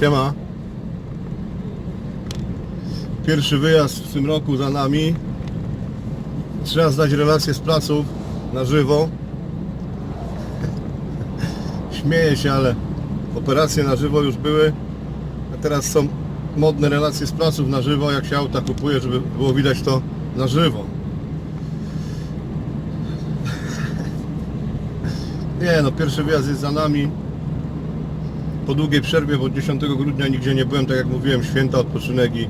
Siema. Pierwszy wyjazd w tym roku za nami. Trzeba zdać relacje z placów na żywo. Śmieję się, ale operacje na żywo już były. A teraz są modne relacje z placów na żywo, jak się auta kupuje, żeby było widać to na żywo. Nie no, pierwszy wyjazd jest za nami. Po długiej przerwie, bo 10 grudnia nigdzie nie byłem, tak jak mówiłem, święta, odpoczynek i,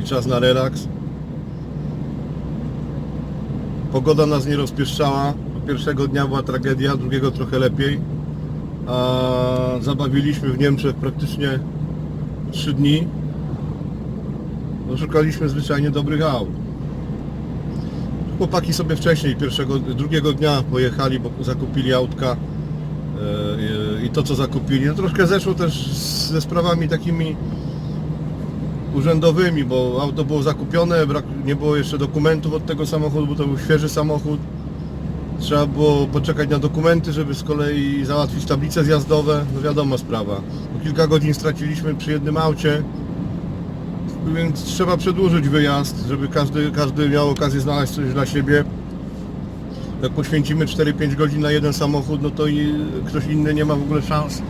i czas na relaks. Pogoda nas nie rozpieszczała. Pierwszego dnia była tragedia, drugiego trochę lepiej. A zabawiliśmy w Niemczech praktycznie 3 dni. Szukaliśmy zwyczajnie dobrych aut. Chłopaki sobie wcześniej, pierwszego, drugiego dnia pojechali, bo zakupili autka i to co zakupili, no troszkę zeszło też ze sprawami takimi urzędowymi, bo auto było zakupione, brak, nie było jeszcze dokumentów od tego samochodu, bo to był świeży samochód. Trzeba było poczekać na dokumenty, żeby z kolei załatwić tablice zjazdowe, no wiadoma sprawa. Bo kilka godzin straciliśmy przy jednym aucie, więc trzeba przedłużyć wyjazd, żeby każdy, każdy miał okazję znaleźć coś dla siebie. Jak poświęcimy 4-5 godzin na jeden samochód, no to i ktoś inny nie ma w ogóle szans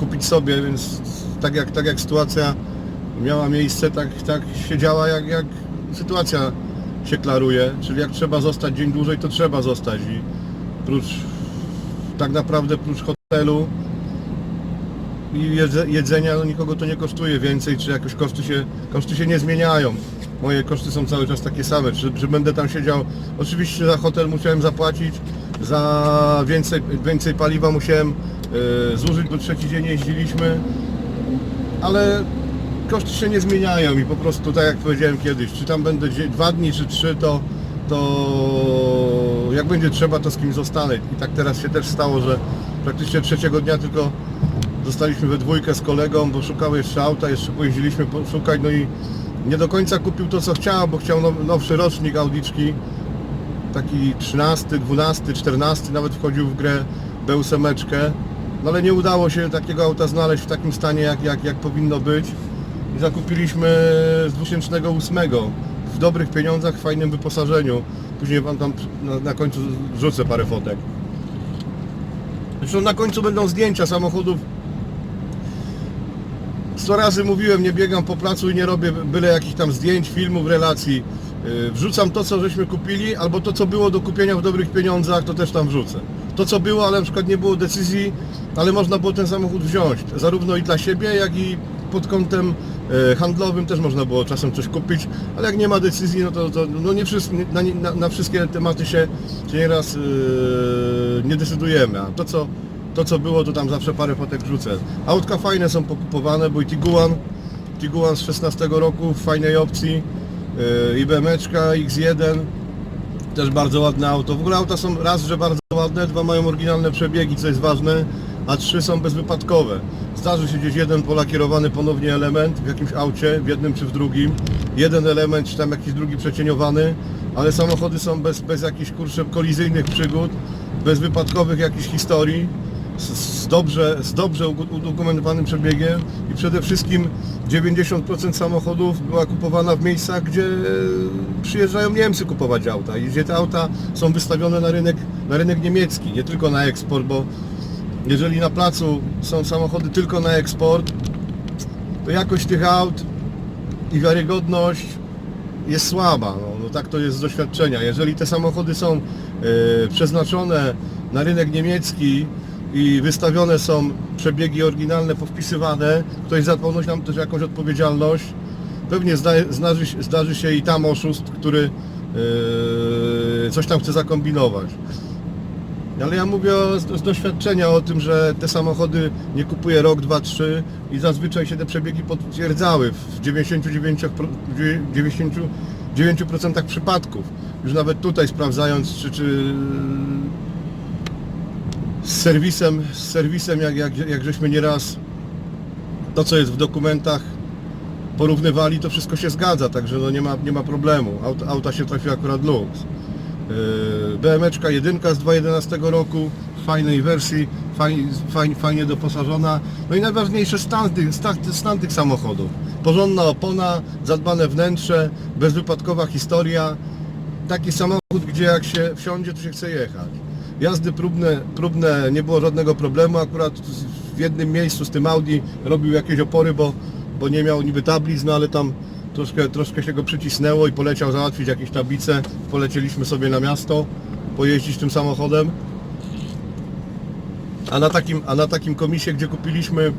kupić sobie, więc tak jak, tak jak sytuacja miała miejsce, tak, tak się działa, jak, jak sytuacja się klaruje. Czyli jak trzeba zostać dzień dłużej, to trzeba zostać i prócz, tak naprawdę prócz hotelu i jedze- jedzenia no nikogo to nie kosztuje więcej, czy jakoś koszty się, koszty się nie zmieniają. Moje koszty są cały czas takie same, czy, czy będę tam siedział, oczywiście za hotel musiałem zapłacić, za więcej, więcej paliwa musiałem e, zużyć, bo trzeci dzień jeździliśmy, ale koszty się nie zmieniają i po prostu tak jak powiedziałem kiedyś, czy tam będę dwa dni czy trzy, to, to jak będzie trzeba, to z kim zostanę. I tak teraz się też stało, że praktycznie trzeciego dnia tylko zostaliśmy we dwójkę z kolegą, bo szukały jeszcze auta, jeszcze pojeździliśmy szukać, no i nie do końca kupił to co chciał, bo chciał now- nowszy rocznik Audiczki, taki 13, 12, 14, nawet wchodził w grę B8, no ale nie udało się takiego auta znaleźć w takim stanie jak, jak, jak powinno być i zakupiliśmy z 2008 w dobrych pieniądzach, w fajnym wyposażeniu. Później wam tam na, na końcu wrzucę parę fotek. Zresztą na końcu będą zdjęcia samochodów. 100 razy mówiłem, nie biegam po placu i nie robię byle jakichś tam zdjęć, filmów, relacji. Yy, Wrzucam to, co żeśmy kupili, albo to, co było do kupienia w dobrych pieniądzach, to też tam wrzucę. To, co było, ale na przykład nie było decyzji, ale można było ten samochód wziąć, zarówno i dla siebie, jak i pod kątem e, handlowym też można było czasem coś kupić, ale jak nie ma decyzji, no to, to no nie wszyscy, na, na, na wszystkie tematy się, się nieraz yy, nie decydujemy, a to co, to co było, to tam zawsze parę fotek wrzucę. Autka fajne są pokupowane, bo i Tiguan, Tiguan z 16 roku w fajnej opcji, yy, i BMeczka X1, też bardzo ładne auto. W ogóle auta są raz, że bardzo ładne, dwa mają oryginalne przebiegi, co jest ważne, a trzy są bezwypadkowe. Zdarzy się gdzieś jeden polakierowany ponownie element w jakimś aucie, w jednym czy w drugim. Jeden element, czy tam jakiś drugi przecieniowany, ale samochody są bez, bez jakichś kurczę kolizyjnych przygód, bez wypadkowych jakichś historii, z, dobrze, z dobrze udokumentowanym przebiegiem i przede wszystkim 90% samochodów była kupowana w miejscach, gdzie przyjeżdżają Niemcy kupować auta i gdzie te auta są wystawione na rynek, na rynek niemiecki, nie tylko na eksport, bo jeżeli na placu są samochody tylko na eksport, to jakość tych aut i wiarygodność jest słaba. No, no tak to jest z doświadczenia. Jeżeli te samochody są e, przeznaczone na rynek niemiecki i wystawione są przebiegi oryginalne, powpisywane, ktoś za ponoć nam też jakąś odpowiedzialność, pewnie zda, zdarzy, zdarzy się i tam oszust, który e, coś tam chce zakombinować. Ale ja mówię o, z, doświadczenia o tym, że te samochody nie kupuje rok, dwa, trzy i zazwyczaj się te przebiegi potwierdzały w 99%, pro- w 99% przypadków. Już nawet tutaj sprawdzając, czy, czy z serwisem, z serwisem jak, jak, jak żeśmy nieraz to, co jest w dokumentach porównywali, to wszystko się zgadza, także no nie, ma, nie ma problemu. Auta, auta się trafiły akurat lux. Yy, BMeczka 1 z 2011 roku, w fajnej wersji, fajnie, fajnie, doposażona. No i najważniejsze stan stan, stan tych samochodów. Porządna opona, zadbane wnętrze, bezwypadkowa historia. Taki samochód, gdzie jak się wsiądzie, to się chce jechać. Jazdy próbne, próbne nie było żadnego problemu. Akurat w jednym miejscu z tym Audi robił jakieś opory, bo, bo nie miał niby tablic, no ale tam troszkę, troszkę się go przycisnęło i poleciał załatwić jakieś tablice. Polecieliśmy sobie na miasto, pojeździć tym samochodem. A na takim, a na takim komisie, gdzie kupiliśmy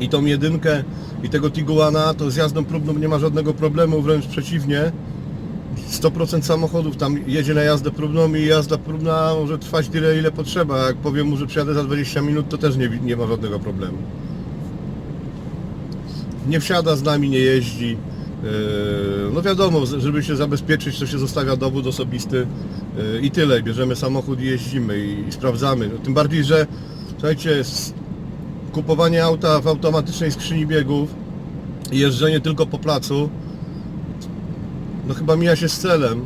i tą jedynkę i tego Tiguana, to z jazdą próbną nie ma żadnego problemu, wręcz przeciwnie. 100% samochodów tam jedzie na jazdę próbną i jazda próbna może trwać tyle ile potrzeba. Jak powiem mu, że przyjadę za 20 minut, to też nie, nie ma żadnego problemu. Nie wsiada z nami, nie jeździ. Yy, No wiadomo, żeby się zabezpieczyć, to się zostawia dowód osobisty yy, i tyle. Bierzemy samochód i jeździmy i, sprawdzamy. No, tym bardziej, że słuchajcie, kupowanie auta w automatycznej skrzyni biegów i jeżdżenie tylko po placu no chyba mija się z celem,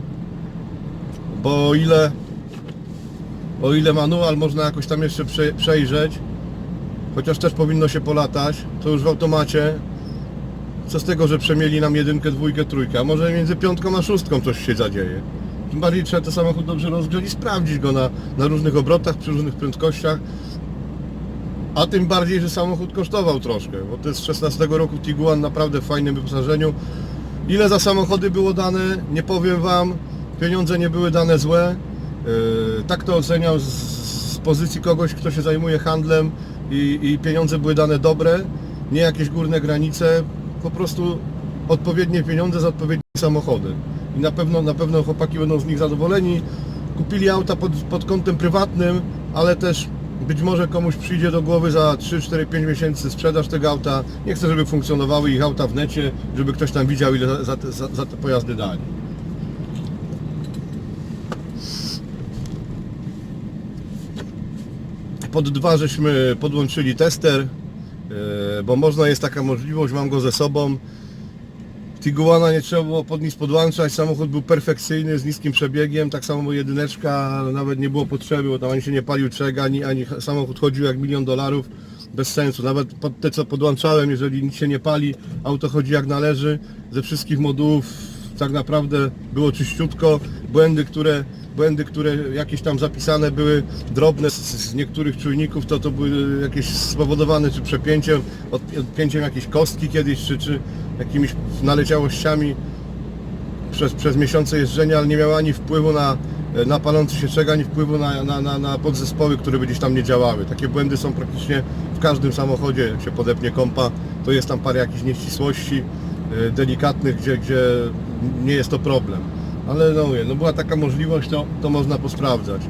bo o ile o ile manual można jakoś tam jeszcze prze, przejrzeć, chociaż też powinno się polatać, to już w automacie co z tego, że przemieli nam jedynkę, dwójkę, trójkę, a może między piątką a szóstką coś się zadzieje. Tym bardziej trzeba ten samochód dobrze rozgrzać i sprawdzić go na, na różnych obrotach, przy różnych prędkościach. A tym bardziej, że samochód kosztował troszkę, bo to jest z 16 roku Tiguan naprawdę w fajnym wyposażeniu. Ile za samochody było dane, nie powiem Wam. Pieniądze nie były dane złe. Yy, Tak to oceniam z, z pozycji kogoś, kto się zajmuje handlem i, i pieniądze były dane dobre, nie jakieś górne granice, po prostu odpowiednie pieniądze za odpowiednie samochody. I na pewno, na pewno chłopaki będą z nich zadowoleni. Kupili auta pod, pod kątem prywatnym, ale też być może komuś przyjdzie do głowy za 3, 4, 5 miesięcy sprzedaż tego auta. Nie chcę, żeby funkcjonowały ich auta w necie, żeby ktoś tam widział, ile za- te, za, za te pojazdy dali. Pod dwa żeśmy podłączyli tester, e, bo można, jest taka możliwość, mam go ze sobą. Tiguana nie trzeba było pod nic podłączać, samochód był perfekcyjny, z niskim przebiegiem, tak samo jedyneczka, nawet nie było potrzeby, bo tam ani się nie palił czek, ani, ani samochód chodził jak milion dolarów, bez sensu. Nawet te co podłączałem, jeżeli nic się nie pali, auto chodzi jak należy, ze wszystkich modułów tak naprawdę było czyściutko, błędy, które błędy, które jakieś tam zapisane były drobne z, z niektórych czujników, to to były jakieś spowodowane czy przepięciem, od- odpięciem jakiejś kostki kiedyś, czy, czy jakimiś naleciałościami przez, przez miesiące jeżdżenia, ale nie miały ani wpływu na, na palący się czek, ani wpływu na, na, na, na podzespoły, które by gdzieś tam nie działały. Takie błędy są praktycznie w każdym samochodzie, jak się podepnie kompa, to jest tam parę jakichś nieścisłości e, delikatnych, gdzie, gdzie nie jest to problem. Ale no mówię, no była taka możliwość, to, to można posprawdzać.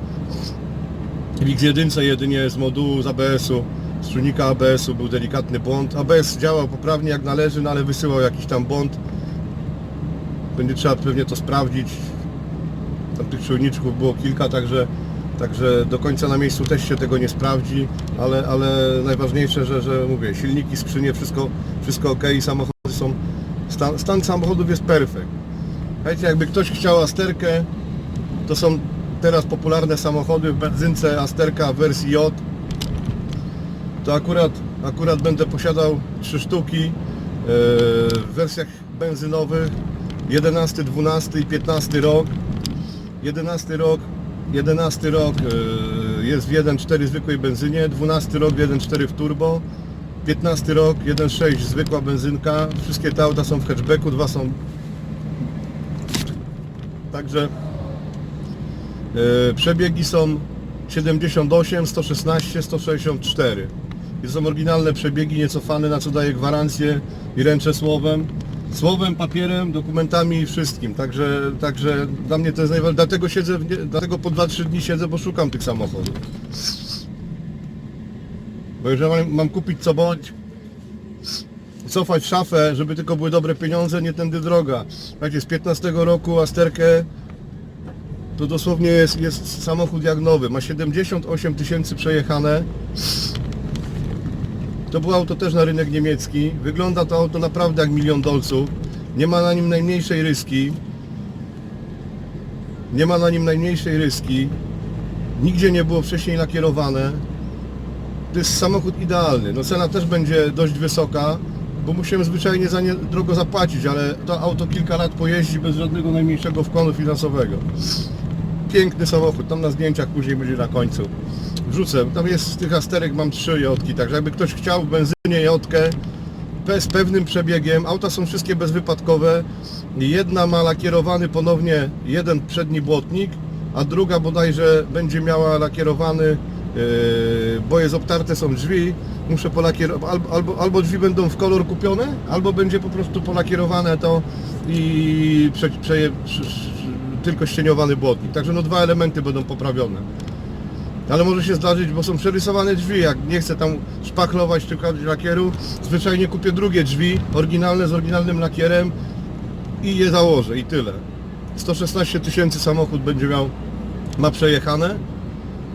W X1 jedynie z modułu z ABS-u, z czujnika ABS-u był delikatny błąd. ABS działał poprawnie jak należy, no ale wysyłał jakiś tam błąd. Będzie trzeba pewnie to sprawdzić. Tam tych czujniczków było kilka, także, także do końca na miejscu też się tego nie sprawdzi, ale, ale najważniejsze, że, że mówię, silniki, skrzynie, wszystko, wszystko ok, samochody są, stan, stan samochodów jest perfekt. Słuchajcie, jakby ktoś chciał Asterkę, to są teraz popularne samochody w benzynce Asterka w wersji J. To akurat, akurat będę posiadał trzy sztuki yy, w wersjach benzynowych 11, 12 i 15 rok. 11 rok, 11 rok yy, jest w 1.4 zwykłej benzynie, 12 rok w 1.4 w turbo, 15 rok 1.6 zwykła benzynka. Wszystkie te auta są w hatchbacku, dwa są Także e, przebiegi są 78, 116, 164. I są oryginalne przebiegi, niecofane, na co daję gwarancję i ręczę słowem. Słowem, papierem, dokumentami i wszystkim. Także, także dla mnie to jest najważniejsze. Dlatego siedzę, nie, dlatego po 2-3 dni siedzę, bo szukam tych samochodów. Bo jeżeli mam, mam kupić co bądź, cofać szafę, żeby tylko były dobre pieniądze, nie tędy droga. Słuchajcie, z 15 roku Asterkę to dosłownie jest, jest samochód jak nowy. Ma 78 tysięcy przejechane. To było auto też na rynek niemiecki. Wygląda to auto naprawdę jak milion dolców. Nie ma na nim najmniejszej ryski. Nie ma na nim najmniejszej ryski. nigdzie nie było wcześniej lakierowane. To jest samochód idealny. No cena też będzie dość wysoka, bo musimy zwyczajnie za nie drogo zapłacić, ale to auto kilka lat pojeździ bez żadnego najmniejszego wkładu finansowego. Piękny samochód, tam na zdjęciach później będzie na końcu. Wrzucę, tam jest z tych asterek mam trzy jodki, także jakby ktoś chciał benzynie jodkę z pewnym przebiegiem, auta są wszystkie bezwypadkowe. Jedna ma lakierowany ponownie jeden przedni błotnik, a druga bodajże będzie miała lakierowany, bo jest obtarte są drzwi, muszę polakierować, albo, albo, albo drzwi będą w kolor kupione, albo będzie po prostu polakierowane to i prze, prze, prze, tylko ścieniowany błotnik. Także no dwa elementy będą poprawione. Ale może się zdarzyć, bo są przerysowane drzwi, jak nie chcę tam szpachlować kłaść lakieru, zwyczajnie kupię drugie drzwi, oryginalne z oryginalnym lakierem i je założę i tyle. 116 tysięcy samochód będzie miał, ma przejechane,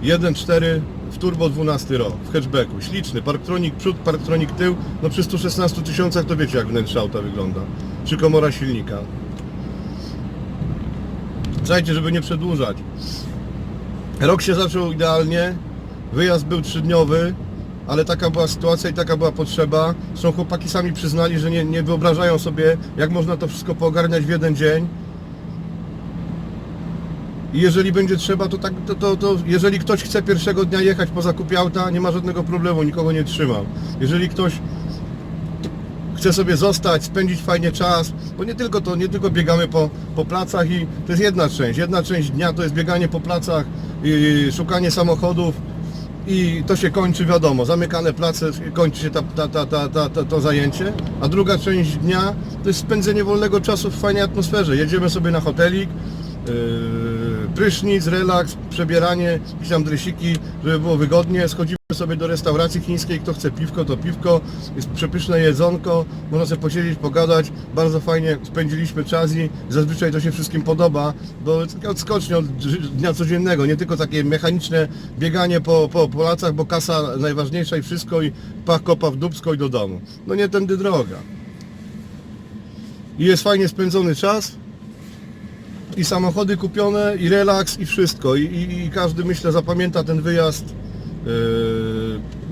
1.4 w turbo 12 rok, w hatchbacku, śliczny, parktronik przód, parktronik tył, no przy 116 tysiącach to wiecie jak wnętrze auta wygląda, czy komora silnika. Słuchajcie, żeby nie przedłużać. Rok się zaczął idealnie, wyjazd był trzydniowy, ale taka była sytuacja i taka była potrzeba. Zresztą chłopaki sami przyznali, że nie, nie wyobrażają sobie, jak można to wszystko poogarniać w jeden dzień. I jeżeli będzie trzeba, to, tak, to, to, to jeżeli ktoś chce pierwszego dnia jechać po zakupie auta, nie ma żadnego problemu, nikogo nie trzymam. Jeżeli ktoś chce sobie zostać, spędzić fajnie czas, bo nie tylko to, nie tylko biegamy po, po placach i to jest jedna część. Jedna część dnia to jest bieganie po placach, szukanie samochodów i to się kończy, wiadomo, zamykane place, kończy się ta, ta, ta, ta, ta, ta, to zajęcie, a druga część dnia to jest spędzenie wolnego czasu w fajnej atmosferze. Jedziemy sobie na hotelik, yy, prysznic, relaks, przebieranie, jakieś tam dresiki, żeby było wygodnie, schodzimy sobie do restauracji chińskiej, kto chce piwko, to piwko, jest przepyszne jedzonko, można sobie posiedzieć, pogadać, bardzo fajnie spędziliśmy czas i zazwyczaj to się wszystkim podoba, bo odskocznia od dnia codziennego, nie tylko takie mechaniczne bieganie po, po Polacach, bo kasa najważniejsza i wszystko i pach kopa w dubsko i do domu. No nie tędy droga. I jest fajnie spędzony czas, i samochody kupione, i relaks, i wszystko. I, i, i każdy, myślę, zapamięta ten wyjazd, yy,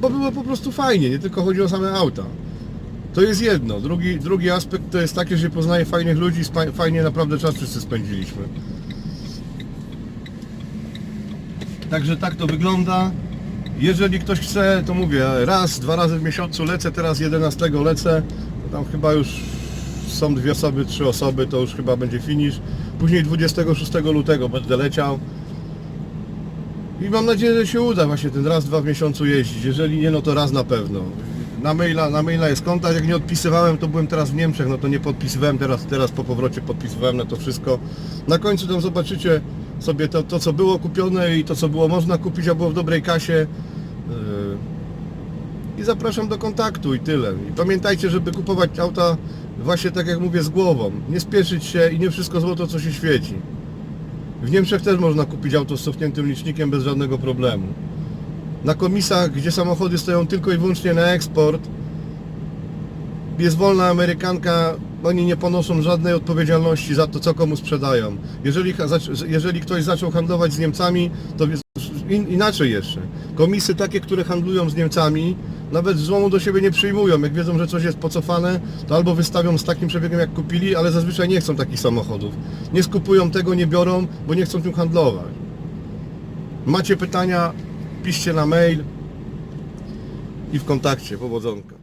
bo było po prostu fajnie, nie tylko chodzi o same auta. To jest jedno. Drugi, drugi aspekt to jest taki, że się poznaje fajnych ludzi, spa- fajnie naprawdę czas wszyscy spędziliśmy. Także tak to wygląda. Jeżeli ktoś chce, to mówię, raz, dwa razy w miesiącu lecę, teraz 11 lecę. Tam chyba już są dwie osoby, trzy osoby, to już chyba będzie finish. Później 26 lutego będę leciał. I mam nadzieję, że się uda właśnie ten raz, dwa w miesiącu jeździć. Jeżeli nie, no to raz na pewno. Na maila, na maila jest kontakt, jak nie odpisywałem, to byłem teraz w Niemczech, no to nie podpisywałem, teraz, teraz po powrocie podpisywałem na to wszystko. Na końcu tam zobaczycie sobie to, to co było kupione i to co było można kupić, a było w dobrej kasie. I zapraszam do kontaktu i tyle. I pamiętajcie, żeby kupować auta właśnie tak jak mówię z głową. Nie spieszyć się i nie wszystko złoto co się świeci. W Niemczech też można kupić auto z cofniętym licznikiem bez żadnego problemu. Na komisach, gdzie samochody stoją tylko i wyłącznie na eksport, jest wolna Amerykanka, oni nie ponoszą żadnej odpowiedzialności za to, co komu sprzedają. Jeżeli, jeżeli ktoś zaczął handlować z Niemcami, to inaczej jeszcze. Komisy takie, które handlują z Niemcami, nawet złomu do siebie nie przyjmują. Jak wiedzą, że coś jest pocofane, to albo wystawią z takim przebiegiem, jak kupili, ale zazwyczaj nie chcą takich samochodów. Nie skupują tego, nie biorą, bo nie chcą tym handlować. Macie pytania, piszcie na mail i w kontakcie. Powodzonka.